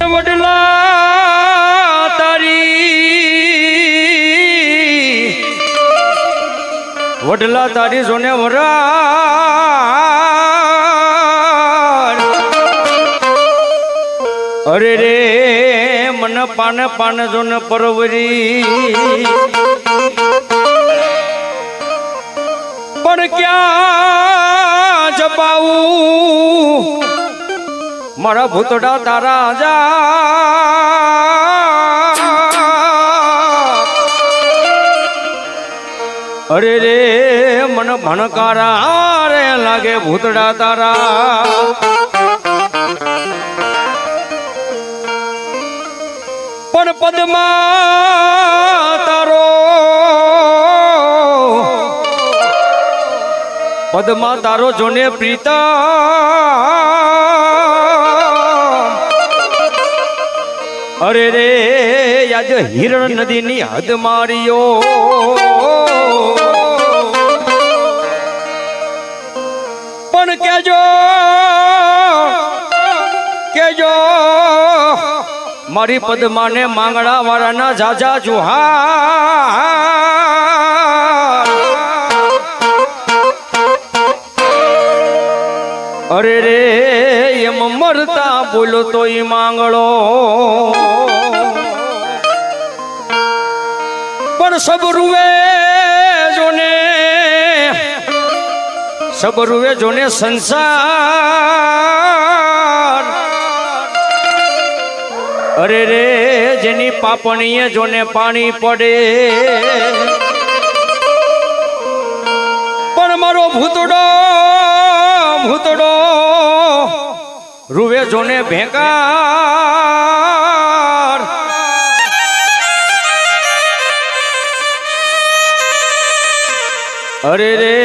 વડલા તારી. વડલા તારી જોને વરા અરે રે, મન પાન પાન જોન પરવરી. પણ ક્યાં જપાવું મારા ભૂતડા તારા જા. અરે રે, મન ભણકારા રે લાગે ભૂતડા તારા. પણ પદમાં તારો. પદમાં તારો જોને પ્રીતા અરે રે, આજ હિરણ નદીની હદ માર્યો. પણ કેજો કેજો, મારી પદ્માને માંગડા વાળાના જાજા જુહા અરે રે મરતા બોલો તો માંગળો. પણ સબરુએ જોને સબરુએ જોને સંસાર. અરે રે, જેની પાપણીએ જોને પાણી પડે. પણ મારો ભૂતડો ભૂતડો રૂવે જોને ભેંકાર. અરે રે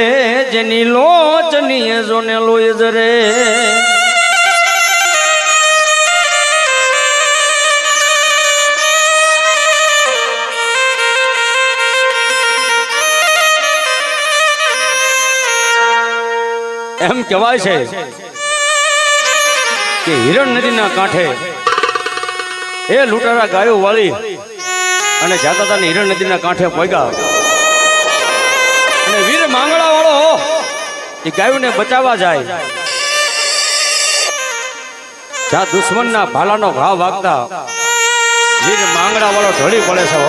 જેની લોચની જોને લોય જરે. એમ કહેવાય છે. કે હિરણ નદીના કાંઠે એ લૂંટારા ગાયો વાળી અને જાતા હતા હિરણ નદીના કાંઠે પગ્યા અને વીર માંગણા વાળો એ ગાયોને બચાવવા જાય. જ્યાં દુશ્મનના ભાલાનો ઘા વાગતા વીર માંગણા વાળો ઢળી પડે છે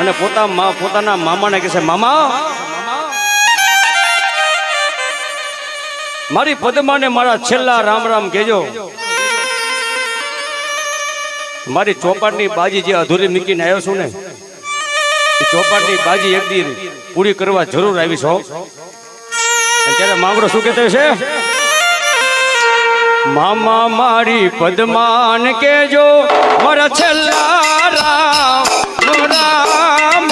અને પોતા પોતાના મામાને કહે છે, મામા મારી પદ્માને મારા છેલ્લા રામ રામ કહેજો. મારી ચોપાટની બાજી જે અધૂરી મૂકીને આવ્યો છું ને ચોપાટની બાજી એક દી પૂરી કરવા જરૂર આવી છો ત્યારે માંગડો શું કહેતો છે મામા મારી પદ્માન કેજો મારા છેલ્લા રામ રામ,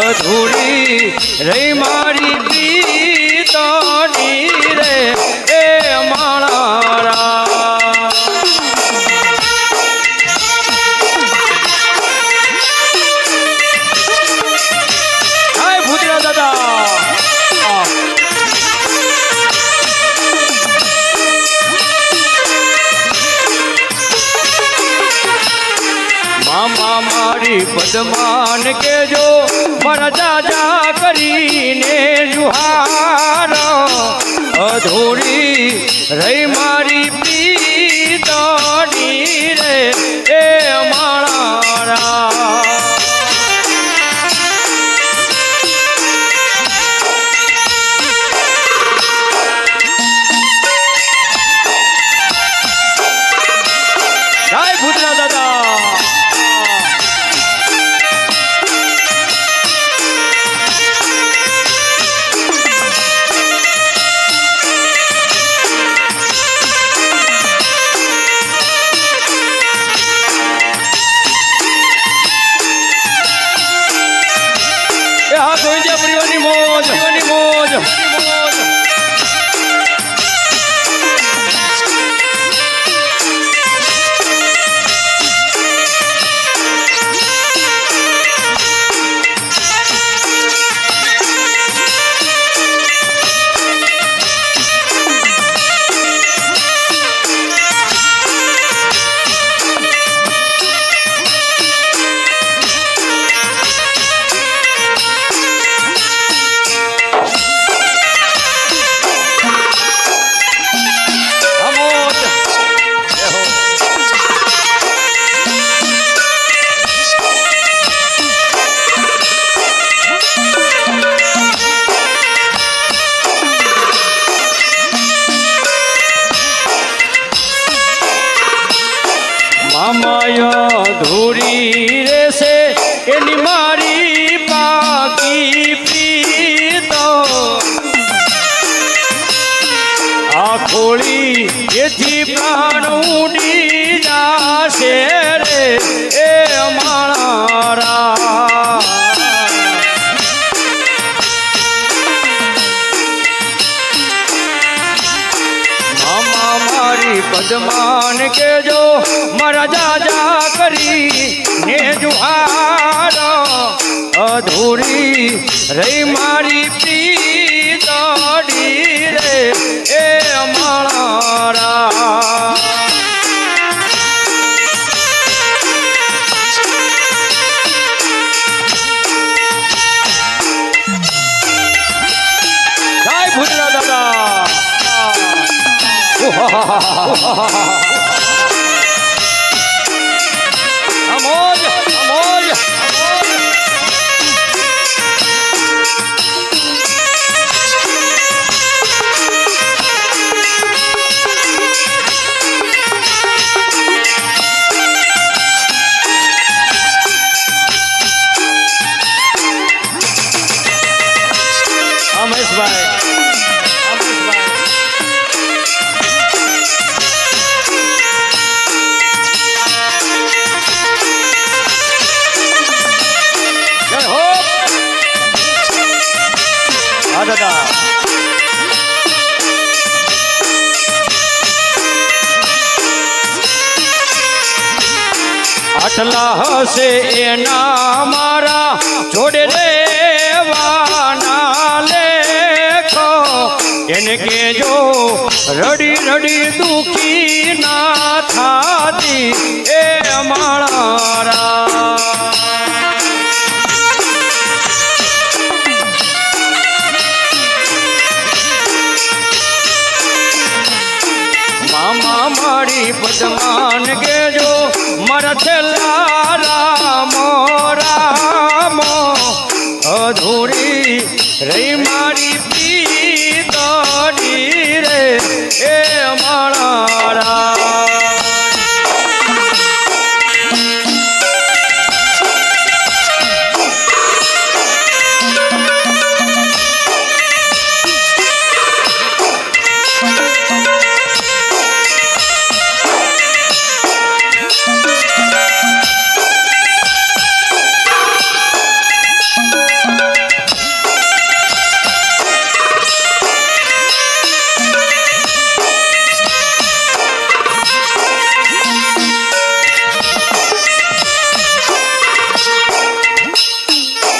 અધૂરી રહી મારી મામા મારી પદમાન કેજો મારા જાજા કરીને જુહાર. અધૂરી રહી મારી પીતની રે એ માણા જય ભૂતના દાદા আমায় ধুরি রেসে এলিমা પદમાન કેજો મારા જાજા કરી ને જુહાર અધૂરી રહી મારી પીતડી 哈哈哈哈哈哈哈哈哈 આટલા હશે એના મારા જોડે લેવાના લેખો એને કેજો રડી રડી દુખી ના થાતી એ મારા મામા મારી પદમાન કેજો છેલ્લા રામો રામો અધૂરી રહી મારી પીતડી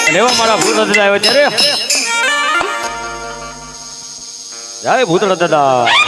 અને એવા મારા ભૂત દાદા આવ્યા ત્યારે. જય ભૂતળા દાદા.